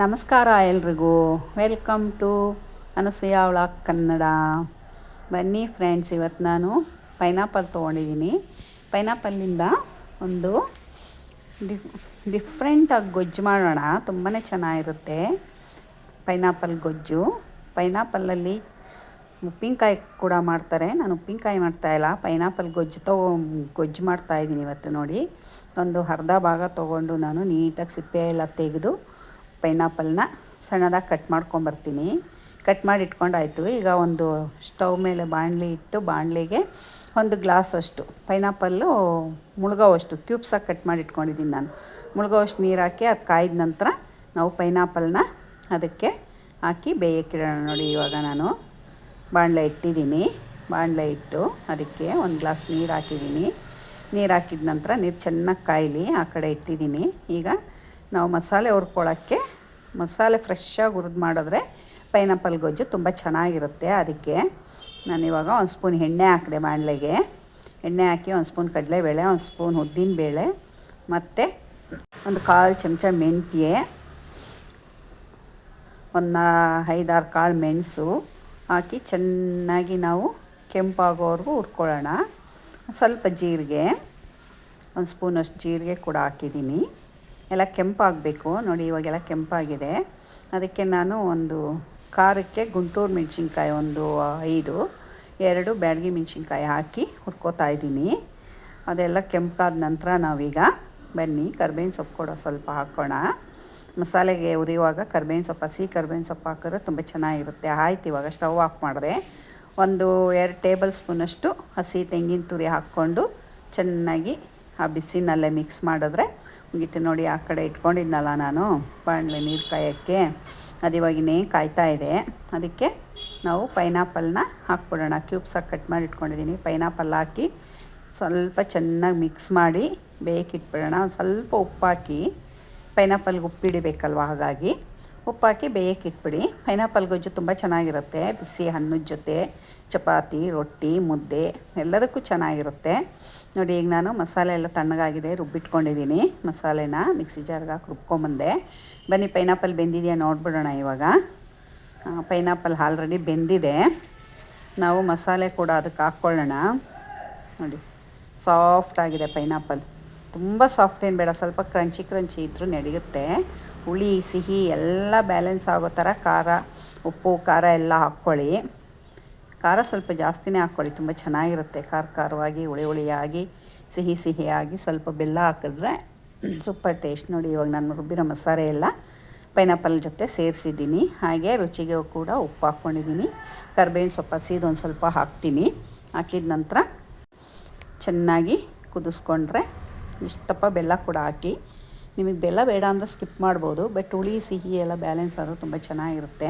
ನಮಸ್ಕಾರ ಎಲ್ರಿಗೂ. Welcome to Anasuya Kannada. ಬನ್ನಿ ಫ್ರೆಂಡ್ಸ್ ಇವತ್ತು ನಾನು ಪೈನಾಪಲ್ ತೊಗೊಂಡಿದ್ದೀನಿ. ಪೈನಾಪಲ್ಲಿಂದ ಒಂದು ಡಿಫ್ ಡಿಫ್ರೆಂಟಾಗಿ ಗೊಜ್ಜು ಮಾಡೋಣ. ತುಂಬಾ ಚೆನ್ನಾಗಿರುತ್ತೆ ಪೈನಾಪಲ್ ಗೊಜ್ಜು. ಪೈನಾಪಲ್ಲಲ್ಲಿ ಉಪ್ಪಿನಕಾಯಿ ಕೂಡ ಮಾಡ್ತಾರೆ. ನಾನು ಉಪ್ಪಿನಕಾಯಿ ಮಾಡ್ತಾಯಿಲ್ಲ ಪೈನಾಪಲ್ ಗೊಜ್ಜು ತಗೋ ಗೊಜ್ಜು ಮಾಡ್ತಾಯಿದ್ದೀನಿ ಇವತ್ತು ನೋಡಿ. ಒಂದು ಅರ್ಧ ಭಾಗ ತೊಗೊಂಡು ನಾನು ನೀಟಾಗಿ ಸಿಪ್ಪೆ ಎಲ್ಲ ತೆಗೆದು ಪೈನಾಪಲ್ನ ಸಣ್ಣದಾಗಿ ಕಟ್ ಮಾಡ್ಕೊಂಬರ್ತೀನಿ. ಕಟ್ ಮಾಡಿ ಇಟ್ಕೊಂಡಾಯಿತು. ಈಗ ಒಂದು ಸ್ಟವ್ ಮೇಲೆ ಬಾಣಲಿ ಇಟ್ಟು ಬಾಣಲಿಗೆ ಒಂದು ಗ್ಲಾಸ್ ಅಷ್ಟು ಪೈನಾಪಲ್ಲು ಮುಳುಗೋವಷ್ಟು ಕ್ಯೂಬ್ಸಾಗಿ ಕಟ್ ಮಾಡಿ ಇಟ್ಕೊಂಡಿದ್ದೀನಿ ನಾನು. ಮುಳುಗೋವಷ್ಟು ನೀರು ಹಾಕಿ ಅದು ಕಾಯ್ದ ನಂತರ ನಾವು ಪೈನಾಪಲ್ನ ಅದಕ್ಕೆ ಹಾಕಿ ಬೇಯಕ್ಕಿಡೋಣ ನೋಡಿ ಇವಾಗ ನಾನು. ಬಾಣಲೆ ಇಟ್ಟಿದ್ದೀನಿ. ಬಾಣಲೆ ಇಟ್ಟು ಅದಕ್ಕೆ ಒಂದು ಗ್ಲಾಸ್ ನೀರು ಹಾಕಿದ್ದೀನಿ. ನೀರು ಹಾಕಿದ ನಂತರ ನೀರು ಚೆನ್ನಾಗಿ ಕಾಯಲಿ ಆ ಕಡೆ ಇಟ್ಟಿದ್ದೀನಿ. ಈಗ ನಾವು ಮಸಾಲೆ ಹುರ್ಕೊಳ್ಳೋಕ್ಕೆ ಮಸಾಲೆ ಫ್ರೆಶ್ಶಾಗಿ ಹುರಿದು ಮಾಡಿದ್ರೆ ಪೈನಾಪಲ್ ಗೊಜ್ಜು ತುಂಬ ಚೆನ್ನಾಗಿರುತ್ತೆ ಅದಕ್ಕೆ ನಾನಿವಾಗ ಒಂದು ಸ್ಪೂನ್ ಎಣ್ಣೆ ಹಾಕಿದೆ ಬಾಣಲೆಗೆ. ಎಣ್ಣೆ ಹಾಕಿ ಒಂದು ಸ್ಪೂನ್ ಕಡಲೆಬೇಳೆ, ಒಂದು ಸ್ಪೂನ್ ಉದ್ದಿನ ಬೇಳೆ ಮತ್ತು ಒಂದು ಕಾಲು ಚಮಚ ಮೆಂತ್ಯೆ, ಒಂದು ಐದಾರು ಕಾಳು ಮೆಣಸು ಹಾಕಿ ಚೆನ್ನಾಗಿ ನಾವು ಕೆಂಪಾಗೋವರೆಗೂ ಹುರ್ಕೊಳ್ಳೋಣ. ಸ್ವಲ್ಪ ಜೀರಿಗೆ, ಒಂದು ಸ್ಪೂನಷ್ಟು ಜೀರಿಗೆ ಕೂಡ ಹಾಕಿದ್ದೀನಿ. ಎಲ್ಲ ಕೆಂಪಾಗಬೇಕು. ನೋಡಿ, ಇವಾಗೆಲ್ಲ ಕೆಂಪಾಗಿದೆ. ಅದಕ್ಕೆ ನಾನು ಒಂದು ಖಾರಕ್ಕೆ ಗುಂಟೂರು ಮೆಣಸಿನ್ಕಾಯಿ ಒಂದು ಐದು, ಎರಡು ಬ್ಯಾಡಗಿ ಮೆಣಸಿನ್ಕಾಯಿ ಹಾಕಿ ಹುರ್ಕೋತಾ ಇದ್ದೀನಿ. ಅದೆಲ್ಲ ಕೆಂಪಾದ ನಂತರ ನಾವೀಗ ಬನ್ನಿ, ಕರ್ಬೇವಿನ ಸೊಪ್ಪು ಕೂಡ ಸ್ವಲ್ಪ ಹಾಕೋಣ. ಮಸಾಲೆಗೆ ಉರಿಯುವಾಗ ಕರ್ಬೇವಿನ ಸೊಪ್ಪು, ಹಸಿ ಕರ್ಬೇವಿನ ಸೊಪ್ಪು ಹಾಕಿದ್ರೆ ತುಂಬ ಚೆನ್ನಾಗಿರುತ್ತೆ. ಆಯ್ತು, ಇವಾಗ ಸ್ಟವ್ ಆಫ್ ಮಾಡಿದೆ. ಒಂದು ಎರಡು ಟೇಬಲ್ ಸ್ಪೂನಷ್ಟು ಹಸಿ ತೆಂಗಿನ ತುರಿ ಹಾಕ್ಕೊಂಡು ಚೆನ್ನಾಗಿ ಆ ಬಿಸಿನಲ್ಲೇ ಮಿಕ್ಸ್ ಮಾಡಿದ್ರೆ ಮುಗೀತು ನೋಡಿ, ಆ ಕಡೆ ಇಟ್ಕೊಂಡಿದ್ನಲ್ಲ ನಾನು, ಬಾಣಲೆ ನೀರು ಕಾಯೋಕ್ಕೆ. ಅದು ಇವಾಗಿನೇ ಕಾಯ್ತಾ ಇದೆ. ಅದಕ್ಕೆ ನಾವು ಪೈನಾಪಲ್ನ ಹಾಕ್ಬಿಡೋಣ. ಕ್ಯೂಬ್ಸಾಗಿ ಕಟ್ ಮಾಡಿ ಇಟ್ಕೊಂಡಿದ್ದೀನಿ. ಪೈನಾಪಲ್ ಹಾಕಿ ಸ್ವಲ್ಪ ಚೆನ್ನಾಗಿ ಮಿಕ್ಸ್ ಮಾಡಿ ಬೇಕಿಟ್ಬಿಡೋಣ. ಸ್ವಲ್ಪ ಉಪ್ಪು ಹಾಕಿ, ಪೈನಾಪಲ್ಗೆ ಉಪ್ಪಿಡಿಬೇಕಲ್ವ ಹಾಗಾಗಿ. ಉಪ್ಪಾಕಿ, ಬೇಯಕ್ಕೆ ಇಟ್ಬಿಡಿ. ಪೈನಾಪಲ್ ಗೊಜ್ಜು ತುಂಬ ಚೆನ್ನಾಗಿರುತ್ತೆ. ಬಿಸಿ ಹಣ್ಣು ಜೊತೆ ಚಪಾತಿ, ರೊಟ್ಟಿ, ಮುದ್ದೆ ಎಲ್ಲದಕ್ಕೂ ಚೆನ್ನಾಗಿರುತ್ತೆ. ನೋಡಿ, ಈಗ ನಾನು ಮಸಾಲೆ ಎಲ್ಲ ತಣ್ಣಗಾಗಿದೆ, ರುಬ್ಬಿಟ್ಕೊಂಡಿದ್ದೀನಿ. ಮಸಾಲೆನ ಮಿಕ್ಸಿ ಜಾರ್ಗೆ ಹಾಕಿ ರುಬ್ಕೊಂಬಂದೆ. ಬನ್ನಿ, ಪೈನಾಪಲ್ ಬೆಂದಿದೆಯಾ ನೋಡ್ಬಿಡೋಣ ಇವಾಗ. ಪೈನಾಪಲ್ ಆಲ್ರೆಡಿ ಬೆಂದಿದೆ. ನಾವು ಮಸಾಲೆ ಕೂಡ ಅದಕ್ಕೆ ಹಾಕ್ಕೊಳ್ಳೋಣ. ನೋಡಿ, ಸಾಫ್ಟ್ ಆಗಿದೆ ಪೈನಾಪಲ್. ತುಂಬ ಸಾಫ್ಟ್, ಏನು ಬೇಡ. ಸ್ವಲ್ಪ ಕ್ರಂಚಿ ಕ್ರಂಚಿ ಇದ್ದರೂ ನಡೆಯುತ್ತೆ. ಹುಳಿ, ಸಿಹಿ ಎಲ್ಲ ಬ್ಯಾಲೆನ್ಸ್ ಆಗೋ ಥರ ಖಾರ, ಉಪ್ಪು, ಖಾರ ಎಲ್ಲ ಹಾಕ್ಕೊಳ್ಳಿ. ಖಾರ ಸ್ವಲ್ಪ ಜಾಸ್ತಿನೇ ಹಾಕ್ಕೊಳ್ಳಿ, ತುಂಬ ಚೆನ್ನಾಗಿರುತ್ತೆ. ಖಾರ ಖಾರವಾಗಿ, ಹುಳಿ ಹುಳಿಯಾಗಿ, ಸಿಹಿ ಸಿಹಿಯಾಗಿ ಸ್ವಲ್ಪ ಬೆಲ್ಲ ಹಾಕಿದ್ರೆ ಸೂಪರ್ ಟೇಸ್ಟ್ ನೋಡಿ, ಇವಾಗ ನಾನು ರುಬ್ಬಿರೋ ಮಸಾಲೆ ಎಲ್ಲ ಪೈನಾಪಲ್ ಜೊತೆ ಸೇರಿಸಿದ್ದೀನಿ. ಹಾಗೆ ರುಚಿಗೆ ಕೂಡ ಉಪ್ಪು ಹಾಕ್ಕೊಂಡಿದ್ದೀನಿ. ಕರ್ಬೇವಿನ ಸೊಪ್ಪು ಒಂದು ಸ್ವಲ್ಪ ಹಾಕ್ತೀನಿ. ಹಾಕಿದ ನಂತರ ಚೆನ್ನಾಗಿ ಕುದಿಸ್ಕೊಂಡ್ರೆ ಇಷ್ಟಪ್ಪ ಬೆಲ್ಲ ಕೂಡ ಹಾಕಿ ನಿಮಗೆ ಬೆಲ್ಲ ಬೇಡ ಅಂದರೆ ಸ್ಕಿಪ್ ಮಾಡ್ಬೋದು ಬಟ್ ಹುಳಿ, ಸಿಹಿ ಎಲ್ಲ ಬ್ಯಾಲೆನ್ಸ್ ಆದರೂ ತುಂಬ ಚೆನ್ನಾಗಿರುತ್ತೆ.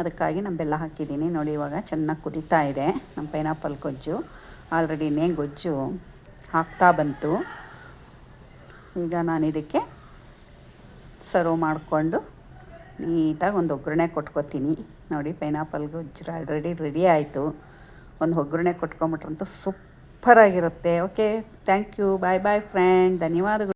ಅದಕ್ಕಾಗಿ ನಾನು ಬೆಲ್ಲ ಹಾಕಿದ್ದೀನಿ. ನೋಡಿ, ಇವಾಗ ಚೆನ್ನಾಗಿ ಕುದೀತಾ ಇದೆ. ನಮ್ಮ ಪೈನಾಪಲ್ ಗೊಜ್ಜು. ಆಲ್ರೆಡಿನೇ ಗೊಜ್ಜು ಹಾಕ್ತಾ ಬಂತು. ಈಗ ನಾನು ಇದಕ್ಕೆ ಸರ್ವ್ ಮಾಡಿಕೊಂಡು ನೀಟಾಗಿ ಒಂದು ಒಗ್ಗರಣೆ ಕೊಟ್ಕೋತೀನಿ. ನೋಡಿ ಪೈನಾಪಲ್ ಗೊಜ್ಜು ಆಲ್ರೆಡಿ ರೆಡಿ ಆಯಿತು. ಒಂದು ಒಗ್ಗರಣೆ ಕೊಟ್ಕೊಂಬಿಟ್ರಂತೂ ಸೂಪರಾಗಿರುತ್ತೆ okay thank you bye bye friend ಧನ್ಯವಾದಗಳು.